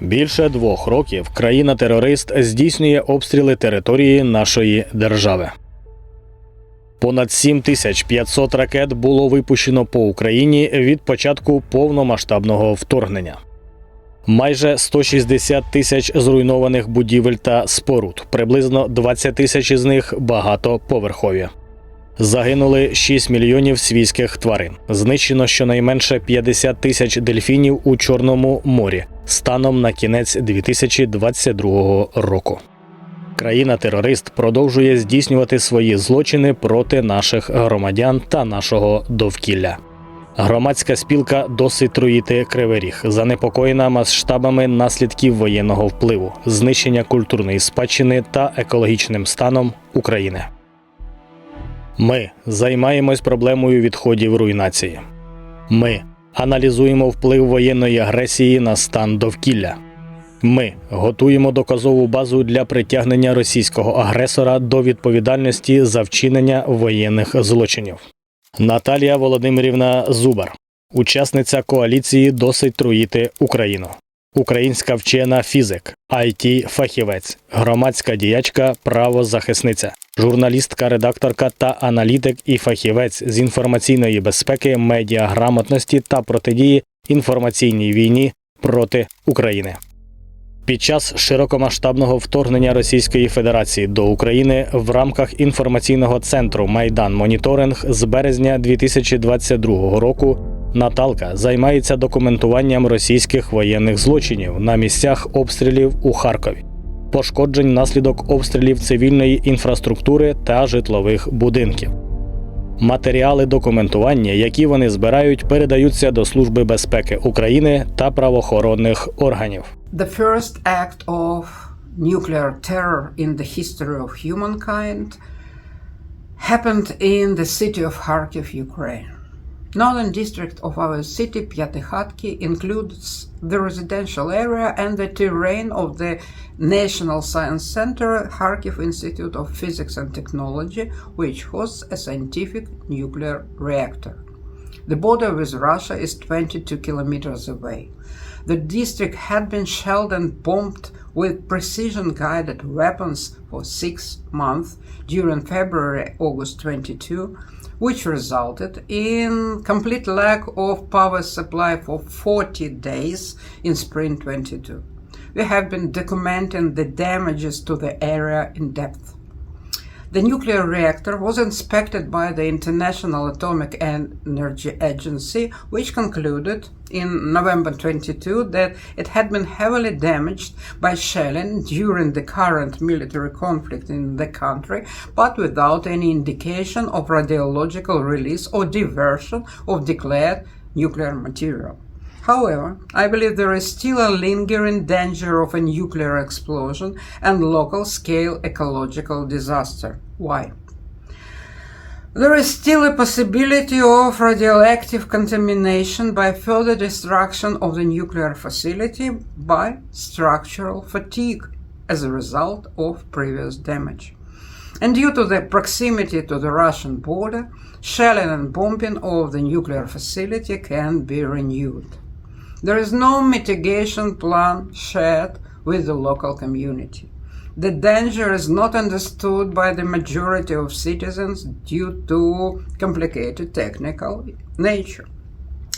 Більше двох років країна-терорист здійснює обстріли території нашої держави. Понад 7500 ракет було випущено по Україні від початку повномасштабного вторгнення. Майже 160 тисяч зруйнованих будівель та споруд, приблизно 20 тисяч із них багатоповерхові. Загинули 6 мільйонів свійських тварин. Знищено щонайменше 50 тисяч дельфінів у Чорному морі станом на кінець 2022 року. Країна-терорист продовжує здійснювати свої злочини проти наших громадян та нашого довкілля. Громадська спілка досить труїти кривий ріг, занепокоєна масштабами наслідків воєнного впливу, знищення культурної спадщини та екологічним станом України. Ми займаємось проблемою відходів руйнації. Ми аналізуємо вплив воєнної агресії на стан довкілля. Ми готуємо доказову базу для притягнення російського агресора до відповідальності за вчинення воєнних злочинів. Наталія Володимирівна Зубар, учасниця коаліції Досить труїти Україну. Українська вчена фізик, it фахівець, громадська діячка, правозахисниця, журналістка, редакторка та аналітик і фахівець з інформаційної безпеки, медіаграмотності та протидії інформаційній війні проти України. Під час широкомасштабного вторгнення Російської Федерації до України в рамках інформаційного центру Майдан Моніторинг з березня 2022 року Наталка займається документуванням російських воєнних злочинів на місцях обстрілів у Харкові, пошкоджень внаслідок обстрілів цивільної інфраструктури та житлових будинків. Матеріали документування, які вони збирають, передаються до Служби безпеки України та правоохоронних органів. The first act of nuclear terror in the history of humankind happened in the city of Kharkiv, Ukraine. Northern district of our city, Pyatikhatki, includes the residential area and the terrain of the National Science Center, Kharkiv Institute of Physics and Technology, which hosts a scientific nuclear reactor. The border with Russia is 22 kilometers away. The district had been shelled and bombed with precision guided weapons for six months during February August 22, which resulted in complete lack of power supply for 40 days in spring 22. We have been documenting the damages to the area in depth. The nuclear reactor was inspected by the International Atomic Energy Agency, which concluded in November 22 that it had been heavily damaged by shelling during the current military conflict in the country, but without any indication of radiological release or diversion of declared nuclear material. However, I believe there is still a lingering danger of a nuclear explosion and local scale ecological disaster. Why? There is still a possibility of radioactive contamination by further destruction of the nuclear facility by structural fatigue as a result of previous damage. And due to the proximity to the Russian border, shelling and bombing of the nuclear facility can be renewed. There is no mitigation plan shared with the local community. The danger is not understood by the majority of citizens due to complicated technical nature.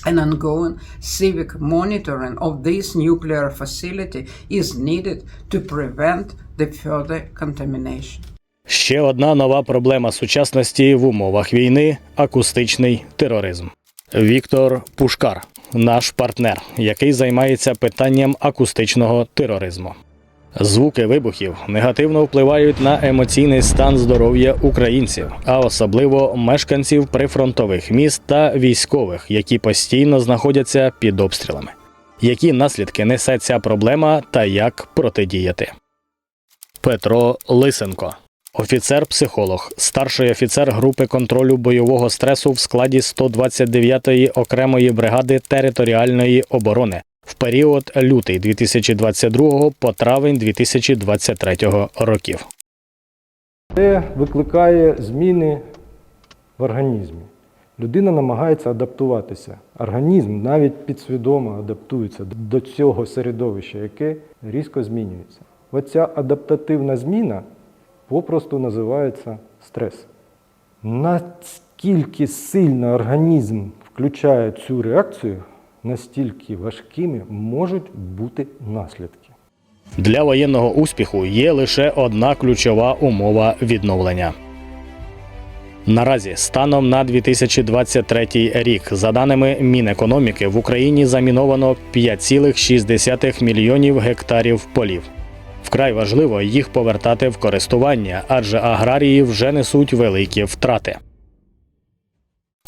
An ongoing civic monitoring of this nuclear facility is needed to prevent the further contamination. Ще одна нова проблема сучасності в умовах війни акустичний тероризм. Віктор Пушкар, наш партнер, який займається питанням акустичного тероризму. Звуки вибухів негативно впливають на емоційний стан здоров'я українців, а особливо мешканців прифронтових міст та військових, які постійно знаходяться під обстрілами. Які наслідки несе ця проблема та як протидіяти? Петро Лисенко, офіцер-психолог, старший офіцер групи контролю бойового стресу в складі 129-ї окремої бригади територіальної оборони в період лютий 2022 по травень 2023 років. Це викликає зміни в організмі. Людина намагається адаптуватися. Організм навіть підсвідомо адаптується до цього середовища, яке різко змінюється. Оця адаптативна зміна попросту називається стрес. Наскільки сильно організм включає цю реакцію, настільки важкими можуть бути наслідки. Для воєнного успіху є лише одна ключова умова відновлення. Наразі, станом на 2023 рік, за даними Мінекономіки, в Україні заміновано 5,6 мільйонів гектарів полів. Вкрай важливо їх повертати в користування, адже аграрії вже несуть великі втрати.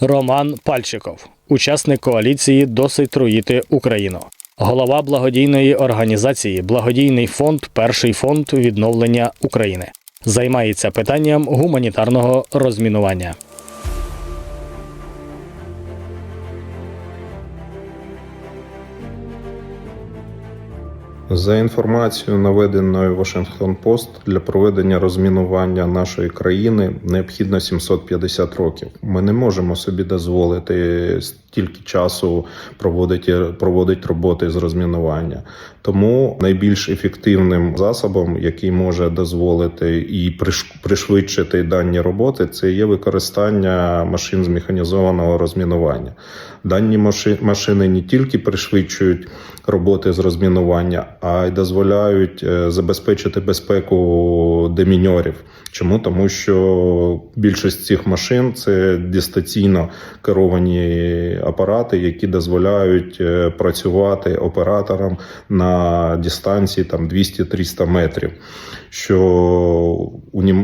Роман Пальчиков, учасник коаліції Досить труїти Україну, голова благодійної організації Благодійний фонд Перший фонд відновлення України. Займається питанням гуманітарного розмінування. За інформацією, наведеною Washington Post, для проведення розмінування нашої країни необхідно 750 років. Ми не можемо собі дозволити стільки часу проводити, проводити роботи з розмінування. Тому найбільш ефективним засобом, який може дозволити і приш- пришвидшити дані роботи, це є використання машин з механізованого розмінування. Дані машини не тільки пришвидшують роботи з розмінування, а й дозволяють е, забезпечити безпеку деміньорів. Чому? Тому що більшість цих машин це дистанційно керовані апарати, які дозволяють е, працювати операторам на дистанції там 200-300 метрів, що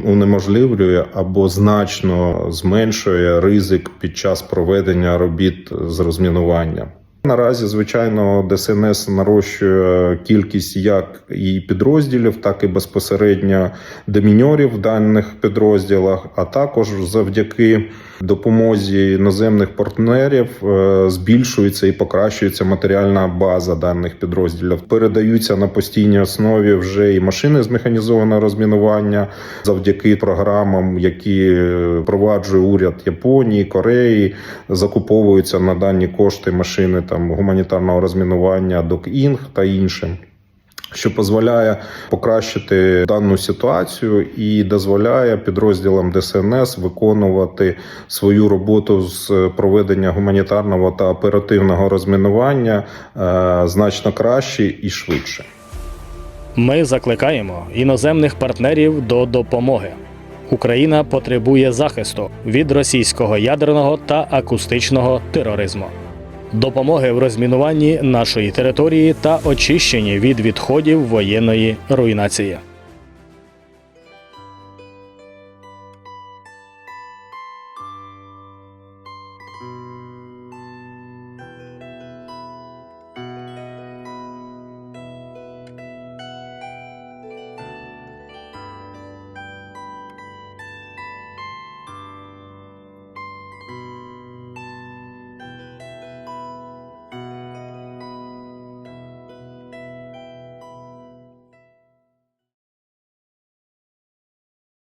унеможливлює або значно зменшує ризик під час проведення робіт з розмінування. Наразі, звичайно, ДСНС нарощує кількість як і підрозділів, так і безпосередньо доміньорів в даних підрозділах, а також завдяки допомозі іноземних партнерів е, збільшується і покращується матеріальна база даних підрозділів. Передаються на постійній основі вже і машини з механізованого розмінування завдяки програмам, які е, впроваджує уряд Японії, Кореї, закуповуються на дані кошти машини там гуманітарного розмінування, док-інг та іншим. Що дозволяє покращити дану ситуацію і дозволяє підрозділам ДСНС виконувати свою роботу з проведення гуманітарного та оперативного розмінування е, значно краще і швидше. Ми закликаємо іноземних партнерів до допомоги. Україна потребує захисту від російського ядерного та акустичного тероризму, допомоги в розмінуванні нашої території та очищенні від відходів воєнної руйнації.